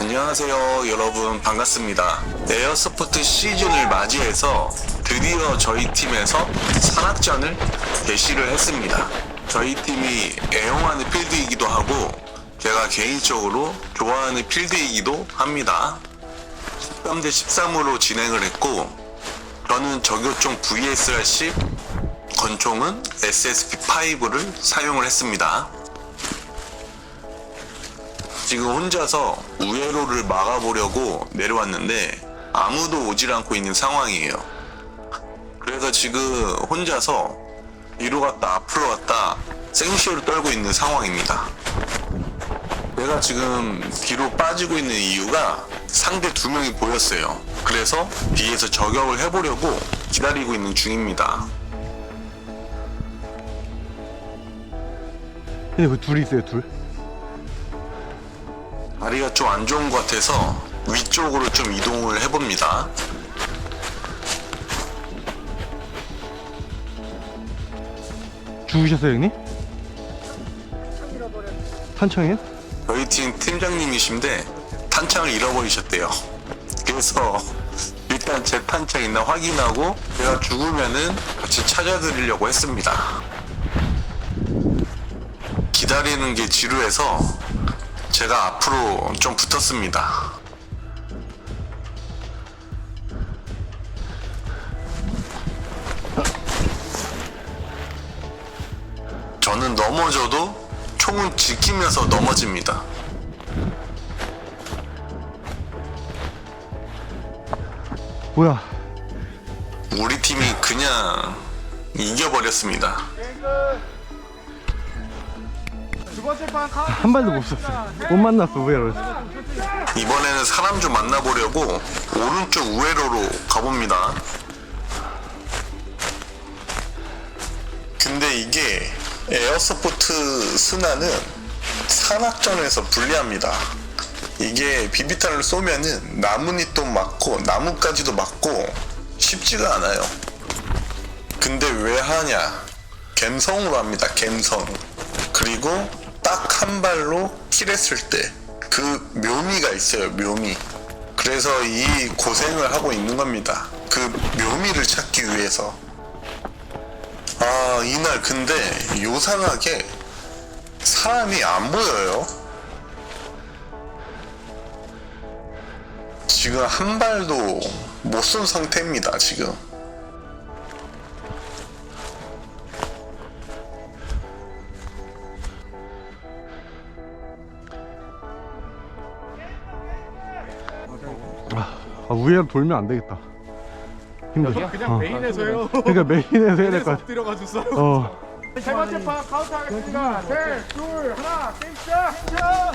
안녕하세요 여러분. 반갑습니다. 에어서포트 시즌을 맞이해서 드디어 저희 팀에서 산악전을 개시를 했습니다. 저희 팀이 애용하는 필드이기도 하고 제가 개인적으로 좋아하는 필드이기도 합니다. 13대 13으로 진행을 했고 저는 저격총 VSR-10 권총은 SSP-5를 사용을 했습니다 지금 혼자서 우회로를 막아보려고 내려왔는데 아무도 오질 않고 있는 상황이에요. 그래서 지금 혼자서 뒤로 갔다 앞으로 갔다 생쇼를 떨고 있는 상황입니다. 내가 지금 뒤로 빠지고 있는 이유가 상대 두 명이 보였어요. 그래서 뒤에서 저격을 해보려고 기다리고 있는 중입니다. 근데 그 둘이 있어요 둘 다리가 좀 안 좋은 것 같아서 위쪽으로 좀 이동을 해봅니다. 죽으셨어요 형님? 탄창이요? 저희 팀 팀장님이신데 탄창을 잃어버리셨대요. 그래서 일단 제 탄창 있나 확인하고 제가 죽으면은 같이 찾아드리려고 했습니다. 기다리는 게 지루해서 제가 앞으로 좀 붙었습니다. 저는 넘어져도 총은 지키면서 넘어집니다. 뭐야 우리 팀이 그냥 이겨버렸습니다. 한 발도 못 쐈어 못 만났어 왜 이러지 이번에는 사람 좀 만나보려고 오른쪽 우회로로 가봅니다. 근데 이게 에어서포트 스나는 산악전에서 불리합니다. 이게 비비탄을 쏘면은 나뭇잎도 맞고 나무까지도 맞고 쉽지가 않아요. 근데 왜 하냐? 갬성으로 합니다. 갬성. 그리고 딱 한 발로 킬했을 때 그 묘미가 있어요. 묘미. 그래서 이 고생을 하고 있는 겁니다. 그 묘미를 찾기 위해서. 아, 이날 근데 요상하게 사람이 안 보여요. 지금 한 발도 못 쏜 상태입니다, 지금. 아 우회로 돌면 안 되겠다 힘들어 그냥 어. 메인에서요. 그러니까 메인에서 해야 될 것 같아 엎드려가지고 어 세 번째 판 카운트 하겠습니다. 셋, 둘, 하나, 게임 시작. 시작.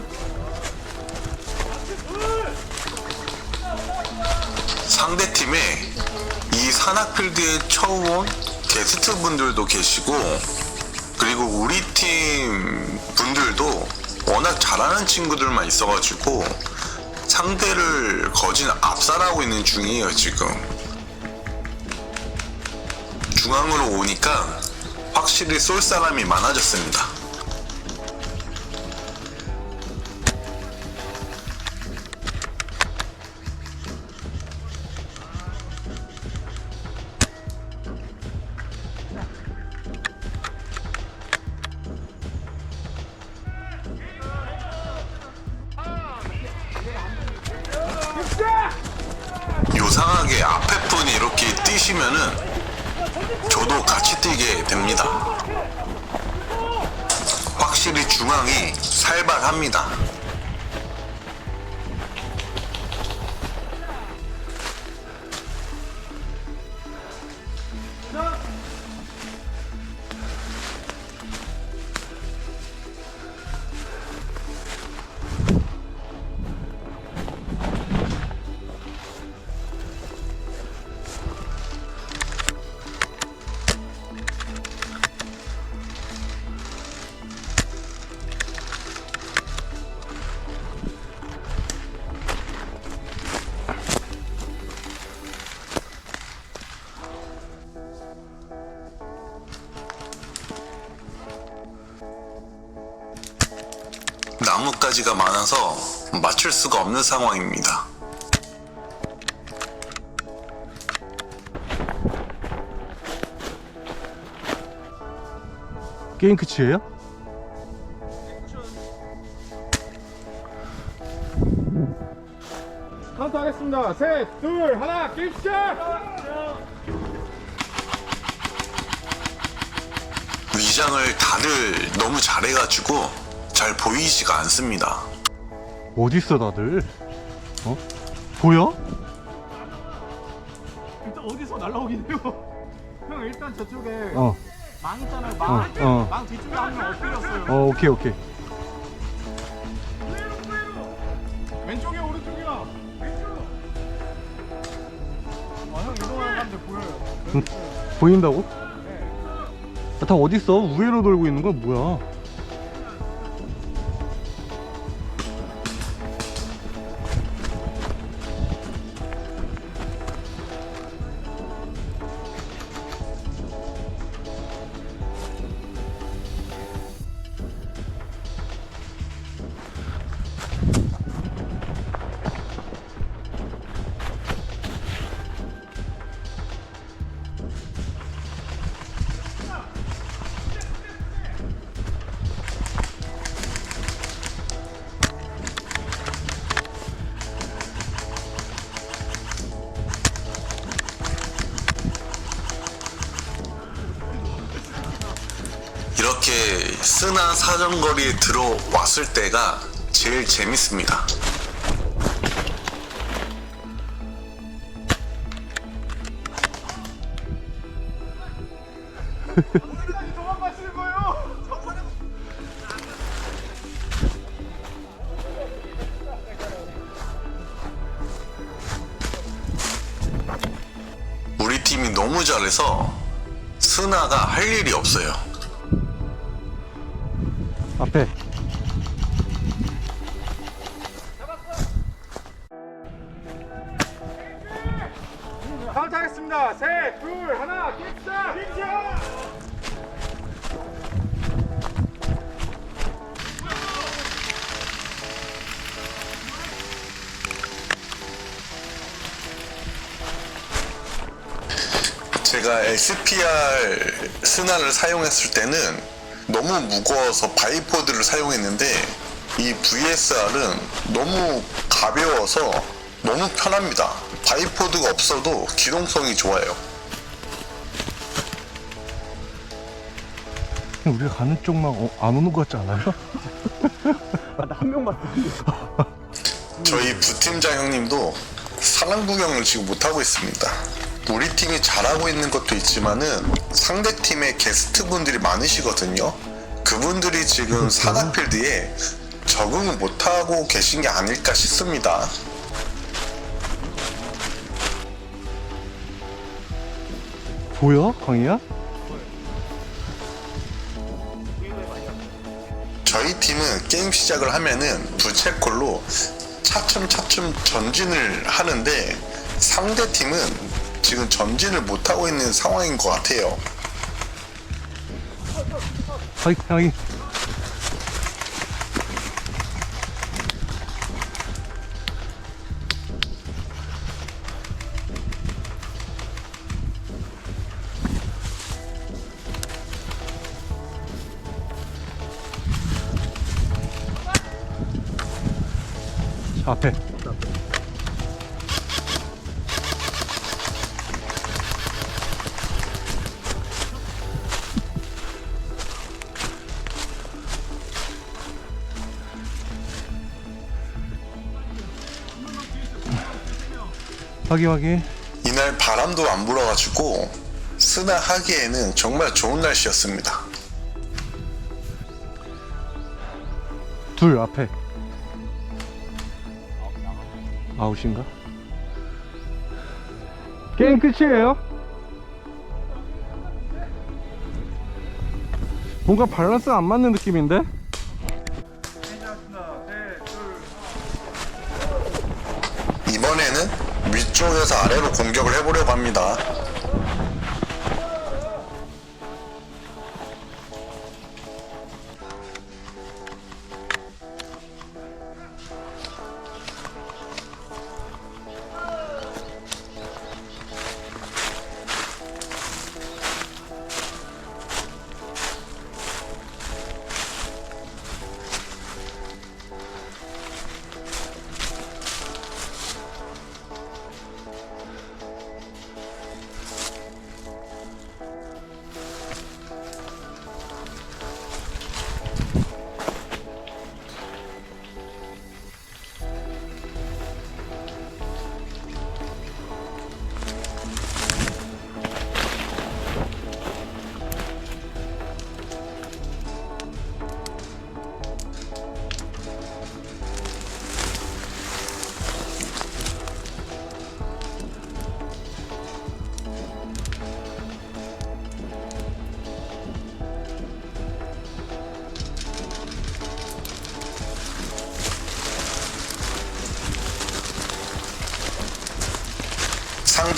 상대 팀에 이 산악필드에 처음 온 게스트 분들도 계시고 그리고 우리 팀 분들도 워낙 잘하는 친구들만 있어가지고 상대를 거진 압살하고 있는 중이에요 지금. 중앙으로 오니까 확실히 쏠 사람이 많아졌습니다 됩니다. 확실히 중앙이 살벌합니다. 가지가 많아서 맞출 수가 없는 상황입니다. 게임 끝이에요? 카운트 하겠습니다. 셋, 둘, 하나, 게임 시작! 위장을 다들 너무 잘해가지고 잘 보이지가 않습니다. 어딨어 다들? 어? 보여? 일단 어디서 날라오긴 해요. 형 일단 저쪽에 어, 망 있잖아요. 어, 망. 어. 망 뒤쪽에 한명 엎드렸어요. 어, 오케이, 오케이. 왼쪽에 오른쪽이야. 왼쪽. 아형 이동하는 사람들 보여요. 응, 보인다고? 네. 아, 다 어딨어? 우회로 돌고 있는 건 뭐야? 사정거리에 들어왔을 때가 제일 재밌습니다. 우리 팀이 너무 잘해서 스나가 할 일이 없어요. 하겠습니다. 셋, 둘, 하나! 게임 시작! 제가 SPR 스나를 사용했을 때는 너무 무거워서 바이포드를 사용했는데 이 VSR은 너무 가벼워서 너무 편합니다. 바이포드가 없어도 기동성이 좋아요. 우리가 가는 쪽만 어, 안 오는 것 같지 않아요? 저희 부팀장 형님도 사랑 구경을 지금 못하고 있습니다. 우리 팀이 잘하고 있는 것도 있지만은 상대 팀에 게스트 분들이 많으시거든요. 그분들이 지금 사각필드에 적응을 못하고 계신 게 아닐까 싶습니다. 보여? 광희야? 저희 팀은 게임 시작을 하면은 부채꼴로 차츰차츰 전진을 하는데 상대 팀은 지금 전진을 못하고 있는 상황인 것 같아요. 하이, 하이. 확인, 확인. 이날 바람도 안 불어가지고 스나 하기에는 정말 좋은 날씨였습니다. 둘 앞에 아웃인가? 게임 끝이에요? 뭔가 밸런스 안 맞는 느낌인데? 위쪽에서 아래로 공격을 해보려고 합니다.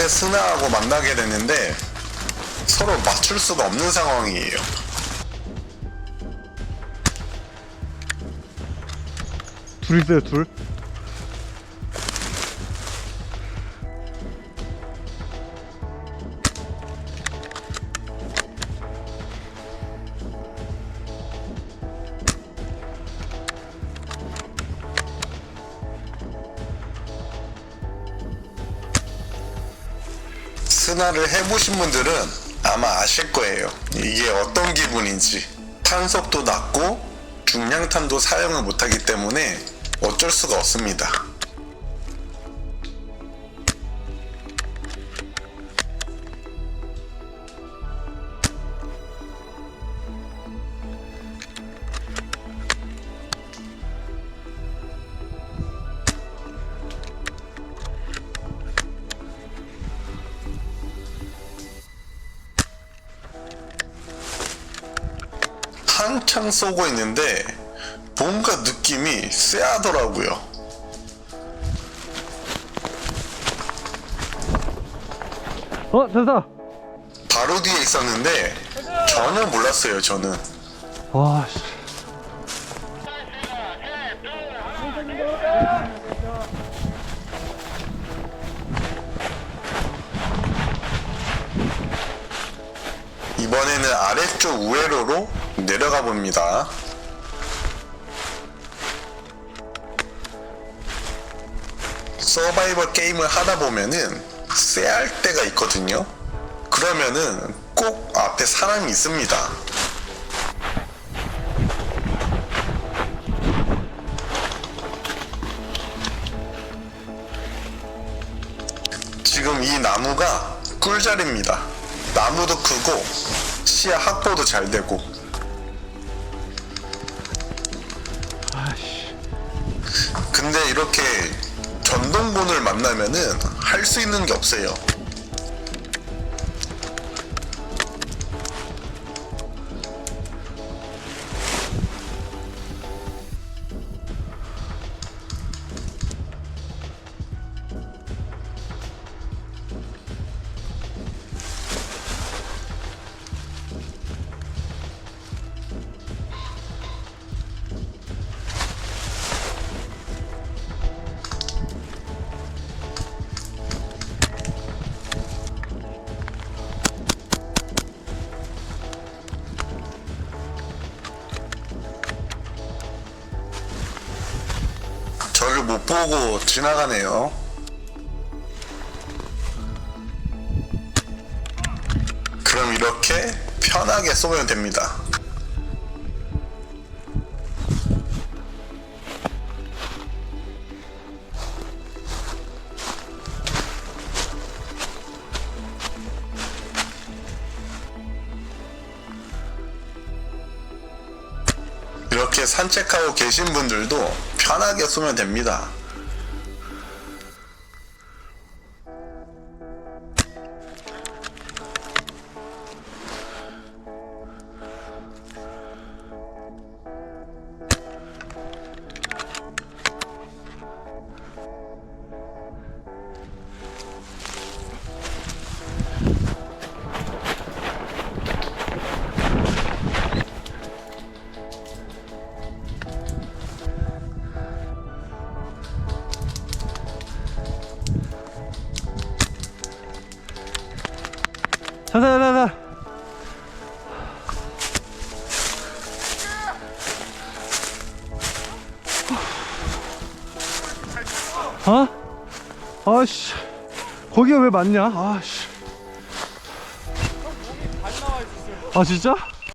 상대 스나하고 만나게 됐는데 서로 맞출 수가 없는 상황이에요. 둘 있어요 둘 스나를 해보신 분들은 아마 아실 거예요. 이게 어떤 기분인지. 탄속도 낮고 중량탄도 사용을 못하기 때문에 어쩔 수가 없습니다. 한창 쏘고 있는데 뭔가 느낌이 쎄하더라고요. 어 됐다 바로 뒤에 있었는데 전혀 몰랐어요 저는. 와 씨 이번에는 아래쪽 우회로로 내려가 봅니다. 서바이벌 게임을 하다 보면은 쎄할 때가 있거든요. 그러면은 꼭 앞에 사람이 있습니다. 지금 이 나무가 꿀자리입니다. 나무도 크고 시야 확보도 잘 되고 만나면은 할 수 있는 게 없어요. 못 보고 지나가네요. 그럼 이렇게 편하게 쏘면 됩니다. 산책하고 계신 분들도 편하게 쏘면 됩니다. 자자 자자 어? 아씨 거기가 왜 맞냐 아씨 아 진짜?